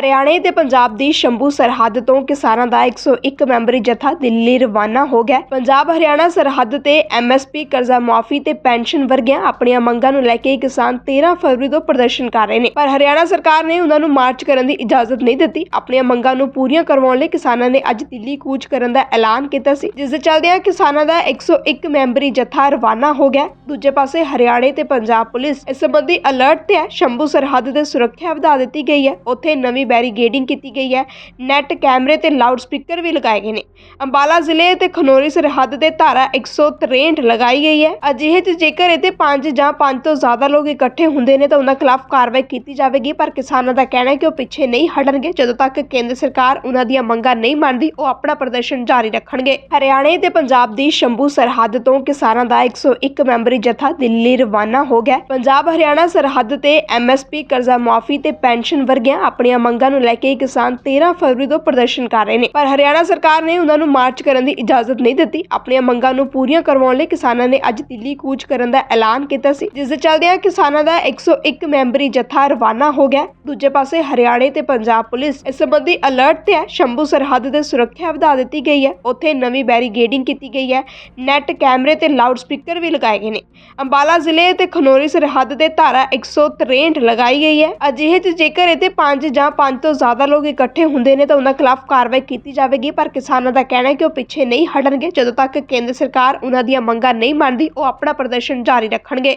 ਹਰਿਆਣੇ ਤੇ ਪੰਜਾਬ ਦੀ ਸ਼ੰਭੂ ਸਰਹੱਦ ਤੋਂ ਕਿਸਾਨਾਂ ਦਾ 101 ਮੈਂਬਰੀ ਜਥਾ ਦਿੱਲੀ ਰਵਾਨਾ ਹੋ ਗਿਆ ਪੰਜਾਬ ਹਰਿਆਣਾ ਸਰਹੱਦ ਤੇ ਐਮਐਸਪੀ ਕਰਜ਼ਾ ਮੁਆਫੀ ਤੇ ਪੈਨਸ਼ਨ ਵਰਗੀਆਂ ਆਪਣੀਆਂ ਮੰਗਾਂ ਨੂੰ ਲੈ ਕੇ ਕਿਸਾਨ 13 ਫਰਵਰੀ ਤੋਂ ਪ੍ਰਦਰਸ਼ਨ ਕਰ ਰਹੇ ਨੇ। ਪਰ ਹਰਿਆਣਾ ਸਰਕਾਰ ਨੇ ਉਹਨਾਂ ਨੂੰ ਮਾਰਚ ਕਰਨ ਦੀ ਇਜਾਜ਼ਤ ਨਹੀਂ ਦਿੱਤੀ। ਆਪਣੀਆਂ ਮੰਗਾਂ ਨੂੰ ਪੂਰੀਆਂ ਕਰਵਾਉਣ ਲਈ ਕਿਸਾਨਾਂ ਨੇ ਅੱਜ ਦਿੱਲੀ ਕੂਚ ਕਰਨ ਦਾ ਐਲਾਨ ਕੀਤਾ ਸੀ, ਜਿਸ ਦੇ ਚੱਲਦਿਆਂ ਕਿਸਾਨਾਂ ਦਾ 101 ਮੈਂਬਰੀ ਜਥਾ ਰਵਾਨਾ ਹੋ ਗਿਆ ਦੂਜੇ ਪਾਸੇ ਹਰਿਆਣੇ ਤੇ ਪੰਜਾਬ ਪੁਲਿਸ ਇਸ ਸੰਬੰਧੀ ਅਲਰਟ ਤੇ ਹੈ। ਸ਼ੰਭੂ ਸਰਹੱਦ ਤੇ ਸੁਰੱਖਿਆ ਵਧਾ ਦਿੱਤੀ ਗਈ ਹੈ। ਉੱਥੇ ਨਵੀਂ ਬੈਰੀਗੇਡਿੰਗ ਕੀਤੀ ਗਈ ਹੈ। ਨੈਟ ਕੈਮਰੇ ਤੇ ਲਾਊਡ ਸਪੀਕਰ ਵੀ ਲਗਾਏ ਗਏ ਨੇ। ਅੰਬਾਲਾ ਜ਼ਿਲ੍ਹੇ ਤੇ ਖਨੌਰੀ ਸਰਹੱਦ ਤੇ ਧਾਰਾ 163 ਲਗਾਈ ਗਈ ਹੈ। ਅਜਿਹੇ 'ਚ ਜੇਕਰ ਇੱਥੇ 5 ਜਾਂ 5 ਤੋਂ ਜ਼ਿਆਦਾ ਲੋਕ ਇਕੱਠੇ ਹੁੰਦੇ ਨੇ ਤਾਂ ਉਹਨਾਂ ਖਿਲਾਫ ਕਾਰਵਾਈ ਕੀਤੀ ਜਾਵੇਗੀ। ਪਰ ਕਿਸਾਨਾਂ ਦਾ ਕਹਿਣਾ ਹੈ ਕਿ ਉਹ ਪਿੱਛੇ ਨਹੀਂ ਹਟਣਗੇ। ਜਦੋਂ ਤੱਕ ਕੇਂਦਰ ਸਰਕਾਰ ਉਹਨਾਂ ਦੀਆਂ ਮੰਗਾਂ ਨਹੀਂ ਮੰਨਦੀ, ਉਹ ਆਪਣਾ ਪ੍ਰਦਰਸ਼ਨ ਜਾਰੀ ਰੱਖਣਗੇ। ਹਰਿਆਣੇ ਤੇ ਪੰਜਾਬ ਦੀ ਸ਼ੰਭੂ ਸਰਹੱਦ ਤੋਂ ਕਿਸਾਨਾਂ ਦਾ 101 ਮੈਂਬਰੀ ਜਥਾ ਦਿੱਲੀ ਰਵਾਨਾ ਹੋ ਗਿਆ ਪੰਜਾਬ ਹਰਿਆਣਾ ਸਰਹੱਦ ਤੇ ਐਮਐਸਪੀ ਕਰਜ਼ਾ ਮੁਆਫੀ ਤੇ ਪੈਨਸ਼ਨ ਵਰਗੀਆਂ ਆਪਣੀਆਂ ਮੰਗਾਂ ਨੂੰ ਲੈ ਕੇ ਕਿਸਾਨ 13 ਫਰਵਰੀ ਤੋਂ ਪ੍ਰਦਰਸ਼ਨ ਕਰ ਰਹੇ ਨੇ। ਪਰ ਹਰਿਆਣਾ ਸਰਕਾਰ ਨੇ ਉਹਨਾਂ ਨੂੰ ਮਾਰਚ ਕਰਨ ਦੀ ਇਜਾਜ਼ਤ ਨਹੀਂ ਦਿੱਤੀ। ਆਪਣੀਆਂ ਮੰਗਾਂ ਨੂੰ ਪੂਰੀਆਂ ਕਰਵਾਉਣ ਲਈ ਕਿਸਾਨਾਂ ਨੇ ਅੱਜ ਦਿੱਲੀ ਕੂਚ ਕਰਨ ਦਾ ਐਲਾਨ ਕੀਤਾ ਸੀ, ਜਿਸ ਦੇ ਚੱਲਦਿਆਂ ਕਿਸਾਨਾਂ ਦਾ 101 ਮੈਂਬਰੀ ਜਥਾ ਰਵਾਨਾ ਹੋ ਗਿਆ। ਦੂਜੇ ਪਾਸੇ ਹਰਿਆਣੇ ਤੇ ਪੰਜਾਬ ਪੁਲਿਸ ਇਸ ਸੰਬੰਧੀ ਅਲਰਟ ਤੇ ਹੈ। ਸ਼ੰਭੂ ਸਰਹੱਦ ਤੇ ਸੁਰੱਖਿਆ ਵਧਾ ਦਿੱਤੀ ਗਈ ਹੈ। ਉੱਥੇ ਨਵੀਂ ਬੈਰੀਗੇਡਿੰਗ ਕੀਤੀ ਗਈ ਹੈ। ਨੈਟ ਕੈਮਰੇ ਤੇ ਲਾਊਡ ਸਪੀਕਰ ਵੀ ਲਗਾਏ ਗਏ ਨੇ। ਅੰਬਾਲਾ ਜ਼ਿਲ੍ਹੇ ਤੇ ਖਨੌਰੀ ਸਰਹੱਦ ਤੇ ਧਾਰਾ 163 ਲਗਾਈ ਗਈ ਹੈ। ਅਜਿਹੇ 'ਚ ਜੇਕਰ ਇੱਥੇ 5 ਜਾਂ ਪੰਜ ਤੋਂ ਜ਼ਿਆਦਾ ਲੋਕ ਇਕੱਠੇ ਹੁੰਦੇ ਨੇ ਤਾਂ ਉਹਨਾਂ ਖਿਲਾਫ ਕਾਰਵਾਈ ਕੀਤੀ ਜਾਵੇਗੀ, ਪਰ ਕਿਸਾਨਾਂ ਦਾ ਕਹਿਣਾ ਹੈ ਕਿ ਉਹ ਪਿੱਛੇ ਨਹੀਂ ਹਟਣਗੇ। ਜਦੋਂ ਤੱਕ ਕੇਂਦਰ ਸਰਕਾਰ ਉਹਨਾਂ ਦੀਆਂ ਮੰਗਾਂ ਨਹੀਂ ਮੰਨਦੀ, ਉਹ ਆਪਣਾ ਪ੍ਰਦਰਸ਼ਨ ਜਾਰੀ ਰੱਖਣਗੇ।